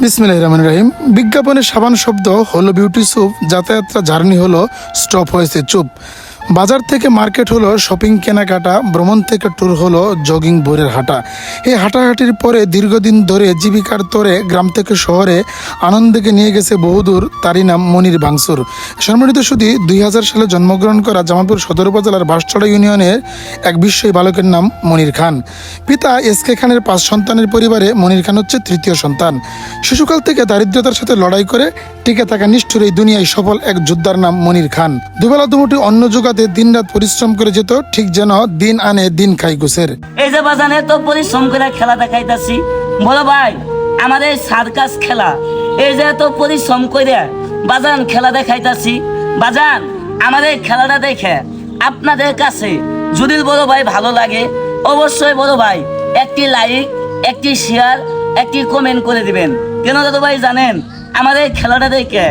বিসমিল্লাহ রহমান রহিম। বিজ্ঞাপনের সাবান শব্দ হলো বিউটি সুপ যাতায়াত্রা জার্নি হলো স্টপ হয়েছে চুপ। বাজার থেকে মার্কেট হলো শপিং, কেনাকাটা, ভ্রমণ থেকে ট্যুর হলো জগিং বোরের হাঁটা। এই হাঁটাহাঁটির পরে দীর্ঘদিন ধরে জীবিকার তরে গ্রাম থেকে শহরে আনন্দকে নিয়ে গেছে বহুদূর, তারই নাম মনির বাংসুর সম্মানিত শুধু দুই হাজার সালে জন্মগ্রহণ করা জামালপুর সদর উপজেলার বাসছড়া ইউনিয়নের এক বিশ্বই বালকের নাম মনির খান। পিতা এস কে খানের পাঁচ সন্তানের পরিবারে মনির খান হচ্ছে তৃতীয় সন্তান। শিশুকাল থেকে দারিদ্রতার সাথে লড়াই করে টিকে থাকা নিষ্ঠুর এই দুনিয়ায় সফল এক যোদ্ধার নাম মনির খান। দুবেলা দুমুটি অন্ন জোগাতে দিনরাত পরিশ্রম করে যেত, ঠিক যেন দিন আনে দিন খাই গুছের এই যে বাজানে তো পরিশ্রম করে খেলা দেখাইতাছি। বলো ভাই আমাদের সার্কাস খেলা, এই যে এত পরিশ্রম করে বাজান খেলা দেখাইতাছি। বাজান আমাদের খেলাটা দেখে আপনাদের কাছে যদি বড় ভাই ভালো লাগে, অবশ্যই বড় ভাই, একটি লাইক একটি শেয়ার একটি কমেন্ট করে দিবেন। কেন দাদু ভাই জানেন আমাদের খেলাটা দেখে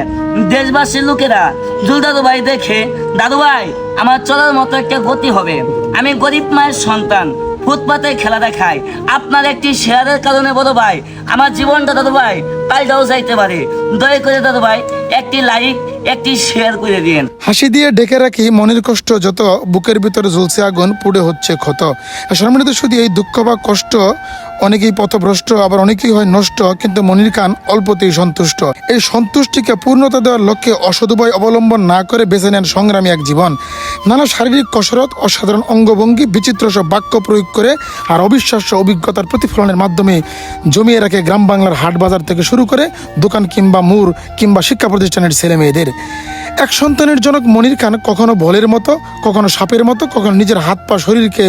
দেশবাসীর লোকেরা জুল দাদু ভাই দেখে, দাদু ভাই, আমার চলার মতো একটা গতি হবে। আমি গরিব মায়ের সন্তান, ফুটপাতে খেলা দেখাই। আপনার একটি শেয়ারের কারণে বড় ভাই, আমার জীবনটা দাদু ভাই পাল্টাও যাইতে পারে। দয়া করে ভাই একটি লাইক একটি শেয়ার করে দিন হাসি দিয়ে ডেকে রাখি মনের কষ্ট, যত বুকের ভিতরে আগুন, পুড়ে হচ্ছে ক্ষত। সম্মানিত শুধু এই দুঃখ বা কষ্ট, অনেকেই পথভ্রষ্ট, আবার অনেকেই হয় নষ্ট, কিন্তু মনির খান অল্পতেই সন্তুষ্ট। এই সন্তুষ্টিকে পূর্ণতা দেওয়ার লক্ষ্যে অসদুভয় অবলম্বন না করে বেছে নেন সংগ্রামী এক জীবন। নানা শারীরিক কসরত, অসাধারণ অঙ্গভঙ্গি, বিচিত্র সব বাক্য প্রয়োগ করে আর অবিশ্বাস্য অভিজ্ঞতার প্রতিফলনের মাধ্যমে জমিয়ে রাখে গ্রাম বাংলার হাট বাজার থেকে শুরু করে দোকান কিংবা মুর কিংবা শিক্ষা প্রতিষ্ঠানের ছেলে মেয়েদের। এক সন্তানের জনক মনির খান কখনো বলের মতো, কখনো সাপের মতো, কখনো নিজের হাত পা শরীরকে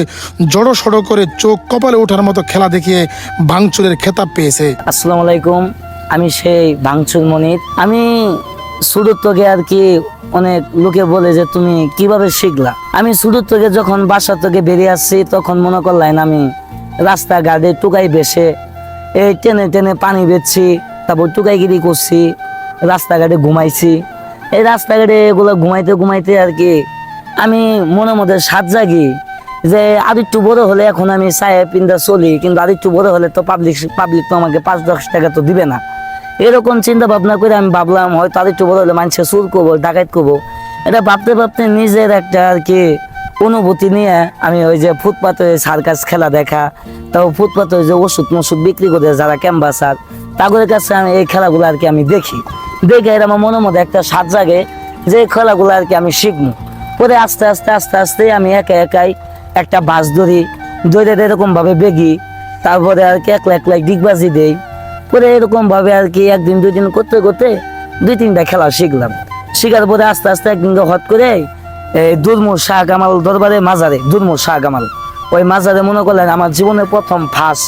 জড়ো সড়ো করে চোখ কপালে ওঠার মতো খেলা দেখিয়ে ভাঙচুরের খেতাব পেয়েছে। আসসালামু আলাইকুম, আমি সেই ভাঙচুর মনির। আমি থেকে আর কি অনেক লোকে বলে যে তুমি কীভাবে শিখলা? আমি থেকে যখন বাসা থেকে বেরিয়ে আসছি, তখন মনে করলাম আমি রাস্তাঘাটে টুকাই বেসে এই টেনে টেনে পানি বেচছি তারপর টুকাইগিরি করছি, রাস্তাঘাটে ঘুমাইছি। এই রাস্তাঘাটে এগুলো ঘুমাইতে ঘুমাইতে আর কি আমি মনে মধ্যে সাত জাগি যে একটু বড় হলে এখন আমি চায়ে পিন্দা চলি, কিন্তু একটু বড় হলে তো পাবলিক পাবলিক তো আমাকে পাঁচ, দশ টাকা তো দিবে না। এরকম চিন্তা ভাবনা করে আমি ভাবলাম, হয়তো একটু বড় হলে মানুষের চুর করব, ডাকাত করব। এটা ভাবতে ভাবতে নিজের একটা আর কি অনুভূতি নিয়ে আমি ওই যে ফুটপাতে সার্কাস খেলা দেখা তাও ফুটপাতে ওই যে ওষুধ মষুধ বিক্রি করে যারা ক্যাম্বাসার তাদের কাছে আমি এই খেলাগুলো আর কি আমি দেখি। দেখে এর আমার মনের মধ্যে একটা স্বাদ জাগে যে খেলাগুলো আর কি আমি শিখব। পরে আস্তে আস্তে আস্তে আস্তে আমি একা একাই একটা বাস ধরি, ধরে এরকম ভাবে বেগি, তারপরে আর কি একলা একলা ডিগবাজি দেই। পরে এরকম ভাবে আর কি একদিন দুই দিন করতে করতে দুই তিনটা খেলা শিখলাম। শিখার পরে আস্তে আস্তে একদিন হট করে এই দুর্মুর শাহ কামাল দরবারে মাজারে, দুর্মুর শাহ কামাল ওই মাজারে মনে করলেন আমার জীবনের প্রথম ফাঁস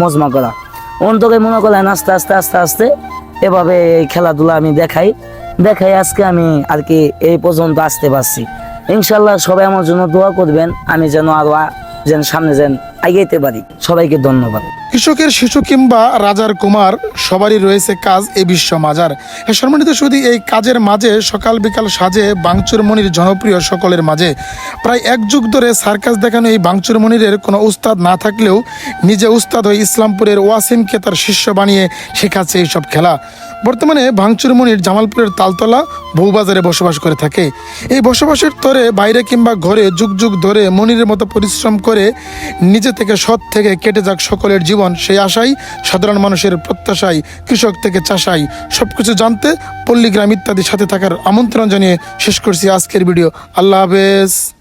মজমা করা। অন্তরে মনে করলেন আস্তে আস্তে আস্তে আস্তে এভাবে এই খেলাধুলা আমি দেখাই। দেখাই আজকে আমি আর কি এই পর্যন্ত আসতে পারছি। ইনশাল্লাহ সবাই আমার জন্য দোয়া করবেন, আমি যেন আরও আ- যেন সামনে যেন এগিয়েতে পারি। সবাইকে ধন্যবাদ। কৃষকের শিশু কিংবা রাজার কুমার, সবারই রয়েছে কাজ এ বিশ্ব মাজার। সম্মানিত শুধু এই কাজের মাঝে, সকাল বিকাল সাজে বাংচুর মনির জনপ্রিয় সকলের মাঝে। প্রায় এক যুগ ধরে সার্কাস দেখানো এই বাংচুর মনিরের কোনো উস্তাদ না থাকলেও নিজে উস্তাদ হয়ে ইসলামপুরের ওয়াসিমকে তার শিষ্য বানিয়ে শেখাচ্ছে এইসব খেলা। বর্তমানে ভাঙচুর মনির জামালপুরের তালতলা বউবাজারে বসবাস করে থাকে। এই বসবাসের তরে বাইরে কিংবা ঘরে যুগ যুগ ধরে মনিরের মতো পরিশ্রম করে নিজে থেকে সৎ থেকে কেটে যাক সকলের জীবন, সেই আশাই সাধারণ মানুষের প্রত্যাশায় কৃষক থেকে চাষাই। সবকিছু জানতে পল্লীগ্রাম ইত্যাদির সাথে থাকার আমন্ত্রণ জানিয়ে শেষ করছি আজকের ভিডিও। আল্লাহ হাফেজ।